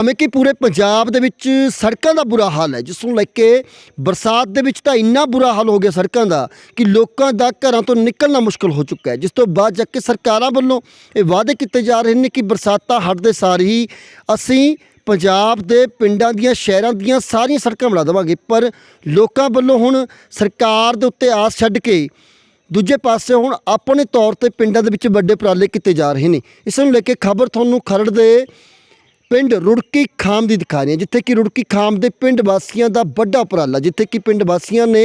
ਜਿਵੇਂ ਕਿ ਪੂਰੇ ਪੰਜਾਬ ਦੇ ਵਿੱਚ ਸੜਕਾਂ ਦਾ ਬੁਰਾ ਹਾਲ ਹੈ, ਜਿਸ ਨੂੰ ਲੈ ਕੇ ਬਰਸਾਤ ਦੇ ਵਿੱਚ ਤਾਂ ਇੰਨਾ ਬੁਰਾ ਹਾਲ ਹੋ ਗਿਆ ਸੜਕਾਂ ਦਾ ਕਿ ਲੋਕਾਂ ਦਾ ਘਰਾਂ ਤੋਂ ਨਿਕਲਣਾ ਮੁਸ਼ਕਲ ਹੋ ਚੁੱਕਾ ਹੈ। ਜਿਸ ਤੋਂ ਬਾਅਦ ਜਾ ਕੇ ਸਰਕਾਰਾਂ ਵੱਲੋਂ ਇਹ ਵਾਅਦੇ ਕੀਤੇ ਜਾ ਰਹੇ ਨੇ ਕਿ ਬਰਸਾਤਾਂ ਹਟਦੇ ਸਾਰ ਹੀ ਅਸੀਂ ਪੰਜਾਬ ਦੇ ਪਿੰਡਾਂ ਦੀਆਂ, ਸ਼ਹਿਰਾਂ ਦੀਆਂ ਸਾਰੀਆਂ ਸੜਕਾਂ ਬਣਾ ਦੇਵਾਂਗੇ। ਪਰ ਲੋਕਾਂ ਵੱਲੋਂ ਹੁਣ ਸਰਕਾਰ ਦੇ ਉੱਤੇ ਆਸ ਛੱਡ ਕੇ ਦੂਜੇ ਪਾਸੇ ਹੁਣ ਆਪਣੇ ਤੌਰ ਤੇ ਪਿੰਡਾਂ ਦੇ ਵਿੱਚ ਵੱਡੇ ਉਪਰਾਲੇ ਕੀਤੇ ਜਾ ਰਹੇ ਨੇ। ਇਸ ਨੂੰ ਲੈ ਕੇ ਖਬਰ ਤੁਹਾਨੂੰ ਖਰੜ ਦੇ ਪਿੰਡ ਰੁੜਕੀ ਖਾਮ ਦੀ ਦਿਖਾ ਰਹੇ ਹਾਂ, ਜਿੱਥੇ ਕਿ ਰੁੜਕੀ ਖਾਮ ਦੇ ਪਿੰਡ ਵਾਸੀਆਂ ਦਾ ਵੱਡਾ ਉਪਰਾਲਾ, ਜਿੱਥੇ ਕਿ ਪਿੰਡ ਵਾਸੀਆਂ ਨੇ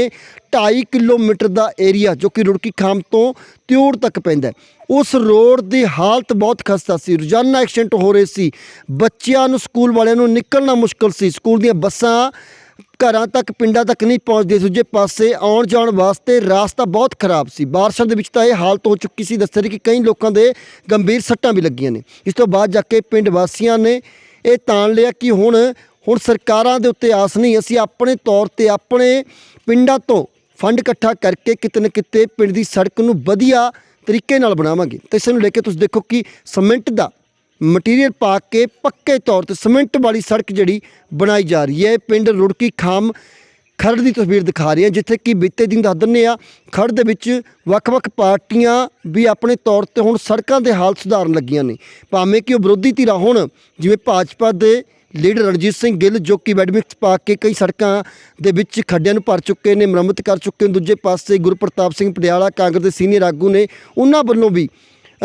2.5 ਕਿਲੋਮੀਟਰ ਦਾ ਏਰੀਆ, ਜੋ ਕਿ ਰੁੜਕੀ ਖਾਮ ਤੋਂ ਤਿਉੜ ਤੱਕ ਪੈਂਦਾ ਉਸ ਰੋਡ ਦੀ ਹਾਲਤ ਬਹੁਤ ਖਸਤਾ ਸੀ, ਰੋਜ਼ਾਨਾ ਐਕਸੀਡੈਂਟ ਹੋ ਰਹੇ ਸੀ, ਬੱਚਿਆਂ ਨੂੰ ਸਕੂਲ ਵਾਲਿਆਂ ਨੂੰ ਨਿਕਲਣਾ ਮੁਸ਼ਕਲ ਸੀ, ਸਕੂਲ ਦੀਆਂ ਬੱਸਾਂ ਘਰਾਂ ਤੱਕ, ਪਿੰਡਾਂ ਤੱਕ ਨਹੀਂ ਪਹੁੰਚਦੇ ਦੂਜੇ ਪਾਸੇ ਆਉਣ ਜਾਣ ਵਾਸਤੇ ਰਾਸਤਾ ਬਹੁਤ ਖਰਾਬ ਸੀ, ਬਾਰਿਸ਼ਾਂ ਦੇ ਵਿੱਚ ਤਾਂ ਇਹ ਹਾਲਤ ਹੋ ਚੁੱਕੀ ਸੀ, ਦੱਸਿਆ ਕਿ ਕਈ ਲੋਕਾਂ ਦੇ ਗੰਭੀਰ ਸੱਟਾਂ ਵੀ ਲੱਗੀਆਂ ਨੇ, ਇਸ ਤੋਂ ਬਾਅਦ ਜਾ ਕੇ ਪਿੰਡ ਵਾਸੀਆਂ ਨੇ ਇਹ ਤਾਣ ਲਿਆ ਕਿ ਹੁਣ ਹੁਣ ਸਰਕਾਰਾਂ ਦੇ ਉੱਤੇ ਆਸ ਨਹੀਂ, ਅਸੀਂ ਆਪਣੇ ਤੌਰ ਤੇ ਆਪਣੇ ਪਿੰਡਾਂ ਤੋਂ ਫੰਡ ਇਕੱਠਾ ਕਰਕੇ ਕਿਤੇ ਨਾ ਕਿਤੇ ਪਿੰਡ ਦੀ ਸੜਕ ਨੂੰ ਵਧੀਆ ਤਰੀਕੇ ਨਾਲ ਬਣਾਵਾਂਗੇ। ਤੇ ਇਸ ਨੂੰ ਲੈ ਕੇ ਤੁਸੀਂ ਦੇਖੋ ਕਿ ਸੀਮੈਂਟ ਦਾ ਮਟੀਰੀਅਲ ਪਾ ਕੇ ਪੱਕੇ ਤੌਰ ਤੇ ਸੀਮੈਂਟ ਵਾਲੀ ਸੜਕ ਜਿਹੜੀ ਬਣਾਈ ਜਾ ਰਹੀ ਹੈ ਪਿੰਡ ਰੁੜਕੀ ਖਾਮ ਖਰੜ ਦੀ ਤਸਵੀਰ ਦਿਖਾ ਰਹੇ ਹਾਂ, ਜਿੱਥੇ ਕਿ ਬੀਤੇ ਦਿਨ ਦੱਸ ਦਿੰਦੇ ਆ ਖਰੜ ਦੇ ਵਿੱਚ ਵੱਖ-ਵੱਖ ਪਾਰਟੀਆਂ ਵੀ ਆਪਣੇ ਤੌਰ ਤੇ ਹੁਣ ਸੜਕਾਂ ਦੇ ਹਾਲ ਸੁਧਾਰਨ ਲੱਗੀਆਂ ਨੇ। ਭਾਵੇਂ ਕਿ ਉਹ ਵਿਰੋਧੀ ਧਿਰਾਂ ਹੋਣ, ਜਿਵੇਂ ਭਾਜਪਾ ਦੇ ਲੀਡਰ ਰਣਜੀਤ ਸਿੰਘ ਗਿੱਲ, ਜੋ ਕਿ ਵੈਡਮਿਕਸ ਪਾ ਕੇ ਕਈ ਸੜਕਾਂ ਦੇ ਵਿੱਚ ਖੱਡਿਆਂ ਨੂੰ ਭਰ ਚੁੱਕੇ ਨੇ, ਮੁਰੰਮਤ ਕਰ ਚੁੱਕੇ ਨੇ। ਦੂਜੇ ਪਾਸੇ ਗੁਰਪ੍ਰਤਾਪ ਸਿੰਘ ਪਟਿਆਲਾ, ਕਾਂਗਰਸ ਦੇ ਸੀਨੀਅਰ ਆਗੂ ਨੇ, ਉਹਨਾਂ ਵੱਲੋਂ ਵੀ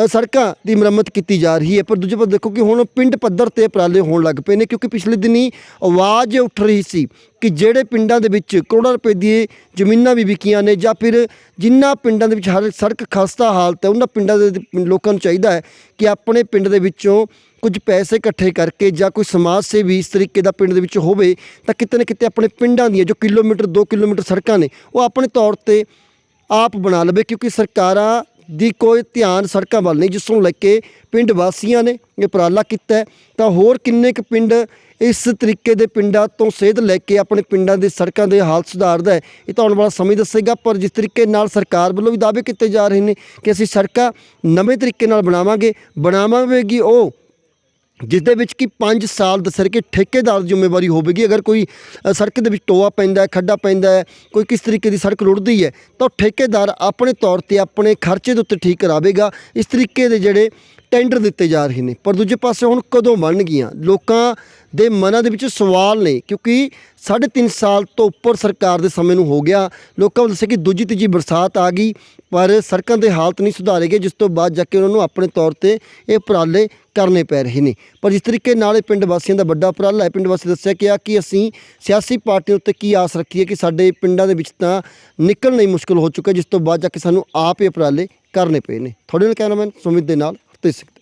ਸੜਕਾਂ ਦੀ ਮੁਰੰਮਤ ਕੀਤੀ ਜਾ ਰਹੀ ਹੈ। ਪਰ ਦੂਜੇ ਪਾਸੇ ਦੇਖੋ ਕਿ ਹੁਣ ਪਿੰਡ ਪੱਧਰ ਤੇ ਉਪਰਾਲੇ ਹੋਣ ਲੱਗ ਪਏ ਨੇ ਕਿਉਂਕਿ ਪਿਛਲੇ ਦਿਨੀ ਆਵਾਜ਼ ਉੱਠ ਰਹੀ ਸੀ ਕਿ ਜਿਹੜੇ ਪਿੰਡਾਂ ਦੇ ਵਿੱਚ ਕਰੋੜਾਂ ਰੁਪਏ ਦੀ ਜ਼ਮੀਨਾਂ ਵੀ ਵਿਕੀਆਂ ਨੇ ਜਾਂ ਫਿਰ ਜਿਨ੍ਹਾਂ ਪਿੰਡਾਂ ਦੇ ਵਿੱਚ ਹਰ ਸੜਕ ਖਸਤਾ ਹਾਲਤ ਹੈ, ਉਹਨਾਂ ਪਿੰਡਾਂ ਦੇ ਲੋਕਾਂ ਨੂੰ ਚਾਹੀਦਾ ਹੈ ਕਿ ਆਪਣੇ ਪਿੰਡ ਦੇ ਵਿੱਚੋਂ ਕੁਝ ਪੈਸੇ ਇਕੱਠੇ ਕਰਕੇ ਜਾਂ ਕੋਈ ਸਮਾਜ ਸੇਵੀ ਇਸ ਤਰੀਕੇ ਦਾ ਪਿੰਡ ਦੇ ਵਿੱਚ ਹੋਵੇ ਤਾਂ ਕਿਤੇ ਨਾ ਕਿਤੇ ਆਪਣੇ ਪਿੰਡਾਂ ਦੀਆਂ ਜੋ ਕਿਲੋਮੀਟਰ 2 ਕਿਲੋਮੀਟਰ ਸੜਕਾਂ ਨੇ, ਉਹ ਆਪਣੇ ਤੌਰ ਤੇ ਆਪ ਬਣਾ ਲਵੇ ਕਿਉਂਕਿ ਸਰਕਾਰਾਂ ਦੀ ਕੋਈ ਧਿਆਨ ਸੜਕਾਂ ਵੱਲ ਨਹੀਂ, ਜਿਸ ਨੂੰ ਲੈ ਕੇ ਪਿੰਡ ਵਾਸੀਆਂ ਨੇ ਇਹ ਉਪਰਾਲਾ ਕੀਤਾ ਤਾਂ ਹੋਰ ਕਿੰਨੇ ਕੁ ਪਿੰਡ ਇਸ ਤਰੀਕੇ ਦੇ ਪਿੰਡਾਂ ਤੋਂ ਸੇਧ ਲੈ ਕੇ ਆਪਣੇ ਪਿੰਡਾਂ ਦੇ ਸੜਕਾਂ ਦੇ ਹਾਲ ਸੁਧਾਰਦਾ ਹੈ, ਇਹ ਤਾਂ ਆਉਣ ਵਾਲਾ ਸਮੇਂ ਦੱਸੇਗਾ। ਪਰ ਜਿਸ ਤਰੀਕੇ ਨਾਲ ਸਰਕਾਰ ਵੱਲੋਂ ਵੀ ਦਾਅਵੇ ਕੀਤੇ ਜਾ ਰਹੇ ਨੇ ਕਿ ਅਸੀਂ ਸੜਕਾਂ ਨਵੇਂ ਤਰੀਕੇ ਨਾਲ ਬਣਾਵਾਂਗੇ ਬਣਾਵਾਂਗੇ ਉਹ ਜਿਸ ਦੇ ਵਿੱਚ ਕਿ 5 ਸਾਲ ਦੱਸਿਆ ਕਿ ਠੇਕੇਦਾਰ ਦੀ ਜ਼ਿੰਮੇਵਾਰੀ ਹੋਵੇਗੀ। ਅਗਰ ਕੋਈ ਸੜਕ ਦੇ ਵਿੱਚ ਟੋਆ ਪੈਂਦਾ ਹੈ, ਖੱਡਾ ਪੈਂਦਾ ਹੈ, ਕੋਈ ਕਿਸ ਤਰੀਕੇ ਦੀ ਸੜਕ ਰੁੜਦੀ ਹੈ, ਤਾਂ ਉਹ ਠੇਕੇਦਾਰ ਆਪਣੇ ਤੌਰ ਤੇ ਆਪਣੇ ਖਰਚੇ ਦੇ ਉੱਤੇ ਠੀਕ ਕਰਾਵੇਗਾ। ਇਸ ਤਰੀਕੇ ਦੇ ਜਿਹੜੇ ਟੈਂਡਰ ਦਿੱਤੇ ਜਾ ਰਹੇ ਨੇ। ਪਰ ਦੂਜੇ ਪਾਸੇ ਹੁਣ ਕਦੋਂ ਬਣਨਗੀਆਂ? ਲੋਕਾਂ ਦੇ ਮਨਾਂ ਦੇ ਵਿੱਚ ਸਵਾਲ ਨੇ, ਕਿਉਂਕਿ ਸਾਢੇ ਤਿੰਨ ਸਾਲ ਤੋਂ ਉੱਪਰ ਸਰਕਾਰ ਦੇ ਸਮੇਂ ਨੂੰ ਹੋ ਗਿਆ। ਲੋਕਾਂ ਨੂੰ ਦੱਸਿਆ ਕਿ ਦੂਜੀ ਤੀਜੀ ਬਰਸਾਤ ਆ ਗਈ, ਪਰ ਸੜਕਾਂ ਦੇ ਹਾਲਤ ਨਹੀਂ ਸੁਧਾਰੇ ਗਏ, ਜਿਸ ਤੋਂ ਬਾਅਦ ਜਾ ਕੇ ਉਹਨਾਂ ਨੂੰ ਆਪਣੇ ਤੌਰ ਤੇ ਇਹ ਉਪਰਾਲੇ ਕਰਨੇ ਪੈ ਰਹੇ ਨੇ। ਪਰ ਜਿਸ ਤਰੀਕੇ ਨਾਲ ਇਹ ਪਿੰਡ ਵਾਸੀਆਂ ਦਾ ਵੱਡਾ ਉਪਰਾਲਾ ਹੈ, ਪਿੰਡ ਵਾਸੀ ਦੱਸਿਆ ਕਿ ਆ ਕਿ ਅਸੀਂ ਸਿਆਸੀ ਪਾਰਟੀਆਂ ਉੱਤੇ ਕੀ ਆਸ ਰੱਖੀਏ ਕਿ ਸਾਡੇ ਪਿੰਡਾਂ ਦੇ ਵਿੱਚ ਤਾਂ ਨਿਕਲਣਾ ਹੀ ਮੁਸ਼ਕਲ ਹੋ ਚੁੱਕਾ ਜਿਸ ਤੋਂ ਬਾਅਦ ਜਾ ਕੇ ਸਾਨੂੰ ਆਪ ਇਹ ਉਪਰਾਲੇ ਕਰਨੇ ਪਏ ਨੇ। ਤੁਹਾਡੇ ਨਾਲ ਕੈਮਰਾਮੈਨ ਸੁਮਿਤ ਦੇ ਨਾਲ ਹਰਤੇਜ ਸਿੰਘ